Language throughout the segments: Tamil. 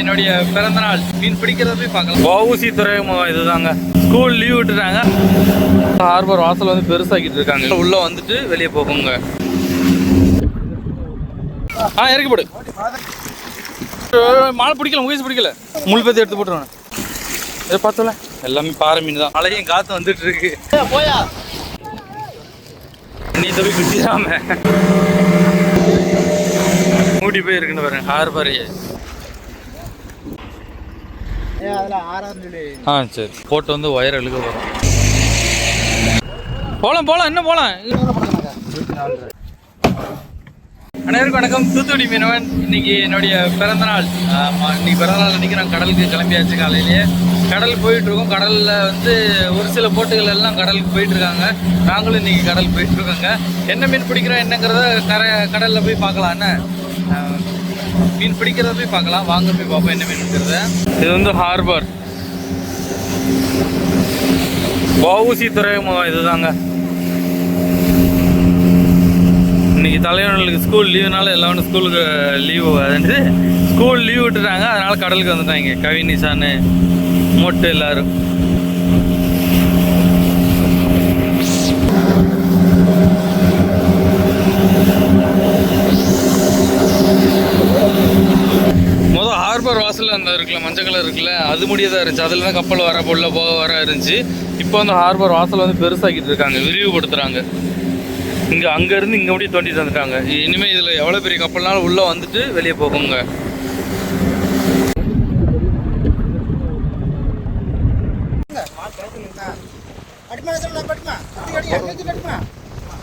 என்னுடைய பிறந்த நாள். மீன் பிடிக்கிறத போய் பார்க்கலாம். வவுசி துறைமுகம் இதுதாங்க. ஸ்கூல் லீவ் விட்டுட்டாங்க. ஹார்பர் வாசல் வந்து பெருசாக்கிட்டு இருக்காங்க. உள்ள வந்துட்டு வெளியே போகுங்க. ஆ இறக்கி போடு. மாலை பிடிக்கல முகேஷ் பிடிக்கல. முள் பத்தி எடுத்து போட்டுருவேன். இதை பார்த்தல. எல்லாமே பாறை மீன் தான். மழையும் காத்து வந்துட்டு இருக்கு. போயா? நீ தவி குட்டிடாம மூடி போய் இருக்குன்னு பாருங்க ஹார்பரையே ஏ அதுல ஆறாம் சொல்லி ஆ சரி. போட்டு வந்து ஒயர் எழுக போகிறோம் போகலாம் போகலாம் என்ன போகலாம் அனைவருக்கும் வணக்கம். தூத்துக்குடி மீனவன். இன்னைக்கு என்னுடைய பிறந்தநாள். இன்னைக்கு பிறந்தநாள் அன்றைக்கி நான் கடலுக்கு கிளம்பியாச்சு காலையிலேயே. கடல் போயிட்டுருக்கோம் கடலில் வந்து ஒரு சில போட்டுகள் எல்லாம் கடலுக்கு போயிட்டு இருக்காங்க. நாங்களும் இன்னைக்கு கடல் போயிட்டு இருக்கோங்க. என்ன மீன் பிடிக்கிறோம் என்னங்கிறத கரை கடலில் போய் பார்க்கலாம். என்ன? மீன் பிடிக்கிறத போய் பார்க்கலாம். வாங்க போய் பார்ப்போம் என்ன மீன் இருக்கிறத. இது வந்து ஹார்பர் வவுசி துறைமுகம் இதுதாங்க. இன்னைக்கு தலைவர்களுக்கு ஸ்கூல் லீவுனால எல்லாரும் ஸ்கூலுக்கு லீவு வந்து ஸ்கூல் லீவ் விட்டுட்டாங்க. அதனால கடலுக்கு வந்துட்டாங்க கவி மொட்டு எல்லாரும் மொதல் ஹார்பர் வாசலில் அந்த இருக்குல்ல மஞ்சள் கலர் மூடியதாக இருந்துச்சு. அதில் தான் கப்பல் வர உள்ள போக வர இருந்துச்சு. இப்போ வந்து ஹார்பர் வாசல் வந்து பெருசாக்கிட்டு இருக்காங்க விரிவுபடுத்துகிறாங்க இங்கே அங்கேருந்து இங்கே முடிய தோண்டி தந்துட்டாங்க இனிமேல் இதில் எவ்வளோ பெரிய கப்பல்னாலும் உள்ளே வந்துட்டு வெளியே போகுங்க.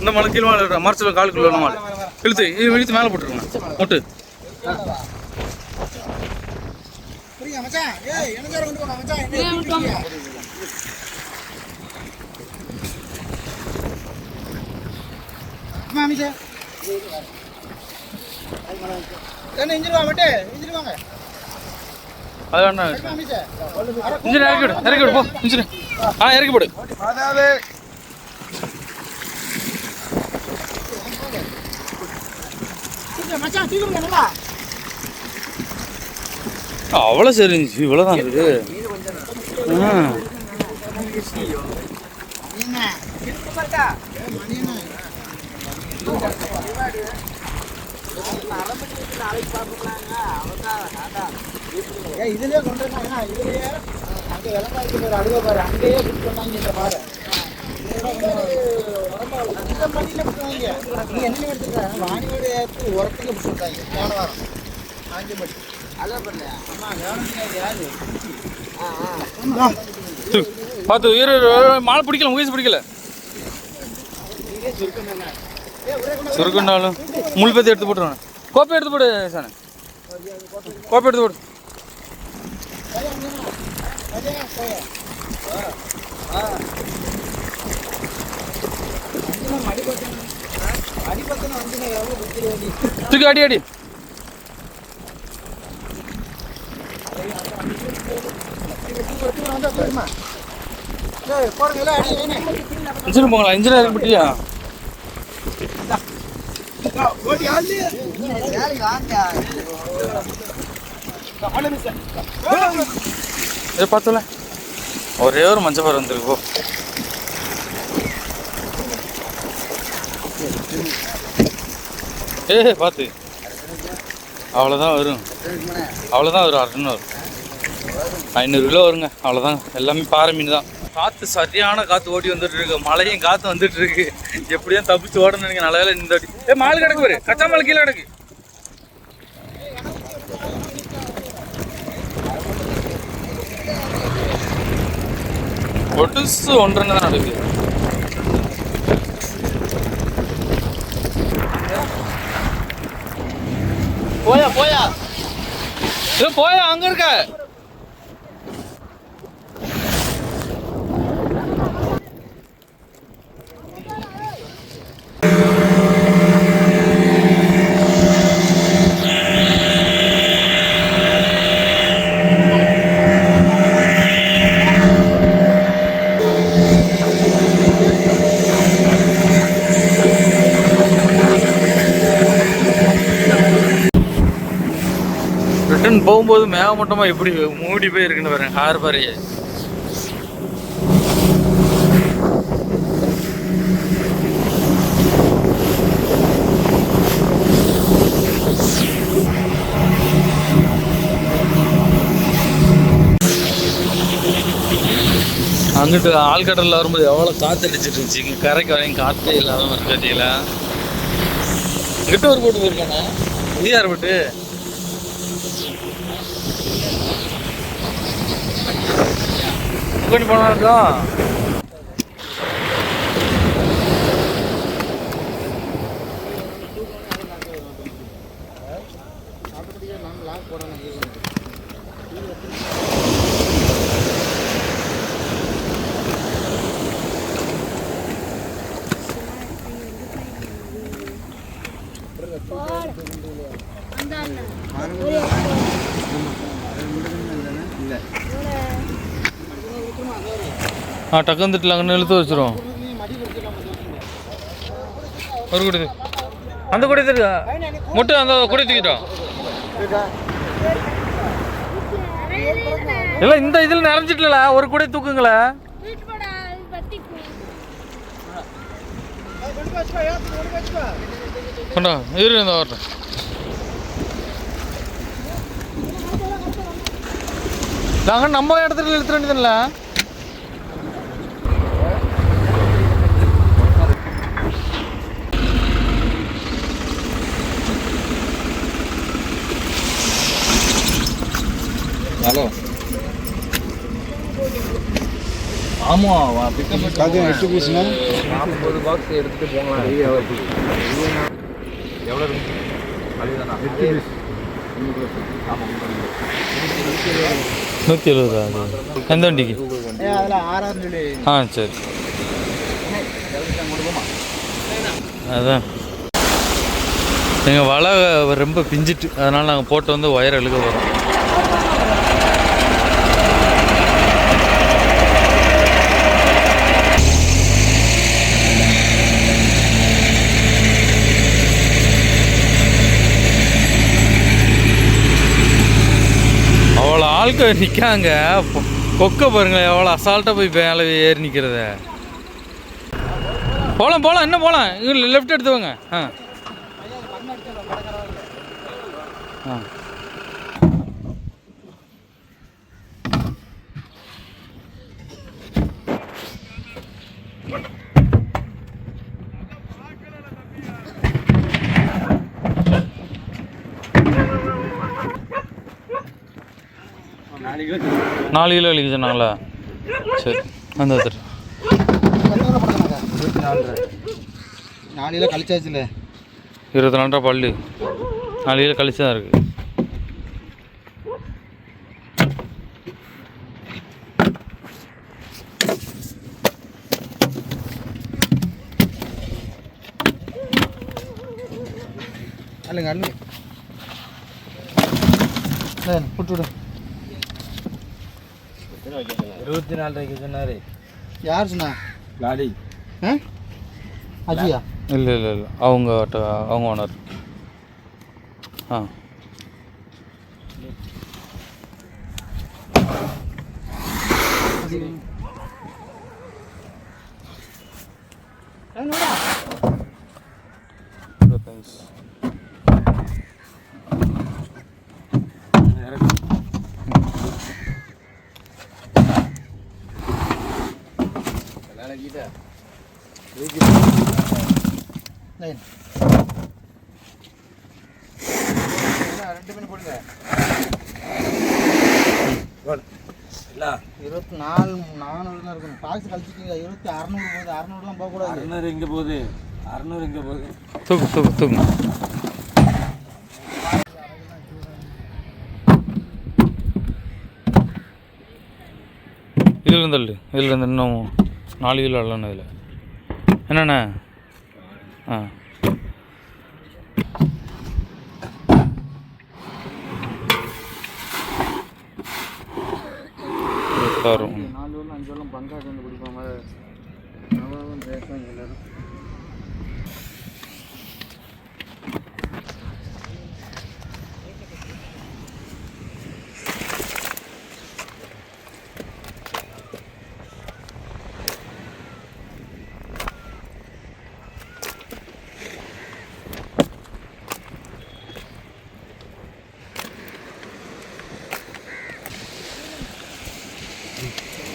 இந்த மலை கீழ் மேலே மரத்தில் காலுக்குள்ள இழுத்து இது இழுத்து மேலே போட்டுருங்க. மொட்டு. மச்சான் ஏய் எனக்கு கொண்டு போங்க மச்சான் என்ன விட்டுருங்க மாமி சார் என்ன இன்ஜின் வா மட்டே இன்ஜின் வாங்க. அது வேண்டாம் மாமி சார் இன்ஜின் இறக்கி விடு இறக்கி விடு போ இன்ஜின் ஆ இறக்கி போடு அதாவது மச்சான் அவ்வளோ சரி இருந்துச்சு இவ்வளோதான் இருக்கு என்ன இருக்கா மணி என்ன இதுலயே கொண்டு வந்தாங்க இதுலயே அங்கே விளங்காய்க்கு ஒரு அழுவ பாரு அங்கேயே புக் பண்ணாங்க பாரு அந்த மணியில புட்டாங்க நீ என்ன எடுத்துக்க வாணியோட ஏற்று உரத்துக்கு புட்டாங்க போன வாரம் அஞ்சு பார்த்து இரு மாலை பிடிக்கல முகேஷ் பிடிக்கல. சுருக்குண்டாலும் முள் பத்தி எடுத்து போட்டுருவேன். கோப்பை எடுத்து போடு சாண. கோப்பை எடுத்து போடு. தூக்கி அடி அடி போடுங்க அடி வேணும் இன்ஜின் போங்களா இன்ஜின் இறக்கி விட்டியா இதை பார்த்தல. ஒரே ஒரு மஞ்சள் பருவம் வந்துருக்கு போ. ஏ பார்த்து. அவ்வளோதான் வரும். அவ்வளோதான் வரும் அறுநூறு. வரும் ஐநூறு கிலோ வருங்க. அவ்வளோதான் எல்லாமே பாறை மீன் தான். காற்று சரியான காற்று ஓடி வந்துட்டு இருக்கு மழையும் காற்று வந்துட்டு இருக்கு எப்படியும் தப்பிச்சு ஓடணும் நீங்கள் நல்ல வேலை இந்த ஏ மால் கிடக்கு பாரு. கச்சா மால் கீழே கிடக்கு. ஒட்டுசு ஒன்றுன்னு தான் நடக்குது போயா போயா. ஏ போயா அங்க இருக்க. போகும்போது போகும்போது மேகமூட்டமாக எப்படி மூடி போய் இருக்குன்னு பாருங்க ஹார்பரையே அங்கிட்டு ஆழ்கடலில் வரும்போது எவ்வளோ காற்று அடிச்சிட்டு இருந்துச்சு. இங்கே கரைக்கு வரையும் காற்றே இல்லாத ஒரு கட்டியில் கிட்ட ஒரு போட்டு போயிருக்கானே? இது யார் போட்டு கொஞ்சம் போனா இருக்கோம் ஆட்டோமேட்டிக்காக நம்ம லாக் போடணும் ஆ டக்கு வந்துட்டு அங்கே இழுத்து வச்சிரும் ஒரு குடி அந்த குடி தூக்கா முட்டை அந்த குடி தூக்கிட்டோம் இல்லை இந்த இதில் நிறைஞ்சிட்டல ஒரு குடி தூக்குங்களே. கொண்டா இரு இந்த வரட்டும் நாங்கள் நம்ம இடத்துல இழுத்துற வேண்டியதில்ல ஹலோ ஆமாம் எட்டு பீஸ்னா நாற்பது பாக்ஸ் எடுத்துட்டு போங்களேன். எவ்வளோ இருக்கு? அதுதானா நூற்றி எழுபதா எந்த வண்டிக்கு? ஆ சரி. அதான். எங்கள் வலை ரொம்ப பிஞ்சிட்டு அதனால் நாங்கள் போட்டு வந்து ஒயர் அழுக வரோம் அவ்வளோ ஆட்கள் நிற்காங்க கொக்க பாருங்களேன் எவ்வளோ அசால்ட்டாக போய் மேலே ஏறி நிற்கிறத போகலாம் போகலாம் என்ன போகலாம் இங்கே லெஃப்ட் எடுத்துவாங்க ஆ. ஆ. நாலு கிலோ இழுக்க சொன்னாங்களா சரி அந்த இருபத்தி நாலு நாலு கிலோ கழிச்சாச்சுல. இருபத்தி நாலு ரூபா பல்லு. நாலு கிலோ கழிச்சு தான் இருக்குது அல்லுங்க அல்லுங்க புட்டு விடு. இருபத்தி நாலு ரூபாய்க்கு சொன்னாரு யார் சொன்னா லாடி ஆ அஜியா இல்லை இல்லை இல்லை அவங்க ஆட்டோ- அவங்க ஓனர் ஆ இருபத்தஞ்சு லைன் ரெண்டு மணி போடுங்க. இருபத்தி நாலு நானூறு தான் இருக்கணும். டாக்ஸ் கழிச்சிட்டீங்க இருபத்தி அறநூறு போகுது. அறநூறுலாம் போகக்கூடாது அறுநூறு எங்கே போகுது? அறுநூறு எங்கே போகுது? தூக்கு தூக்கு தூக்கு. இதில் இருந்து இதில் இருந்து இன்னும் நாலு கிலோ இல்லைண்ணா இதில். என்னண்ணே? ஆ. நாலு வரலாம் அஞ்சு வரலாம் பங்காக வந்து குடிப்பாங்க. எல்லாரும்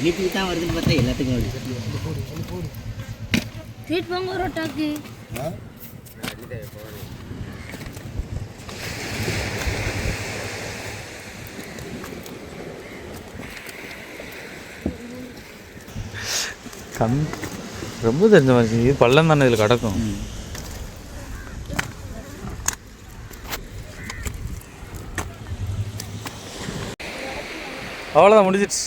இனிப்புக்கு தான் வருதுன்னு பார்த்தா எல்லாத்துக்கும் வருது. ஸ்வீட் பொங்க ரொட்டாக்கு கம் ரொம்ப தெரிஞ்ச மாதிரி இது பள்ளம் தானே இதில் கிடக்கும். அவ்வளோதான் முடிஞ்சிடுச்சு.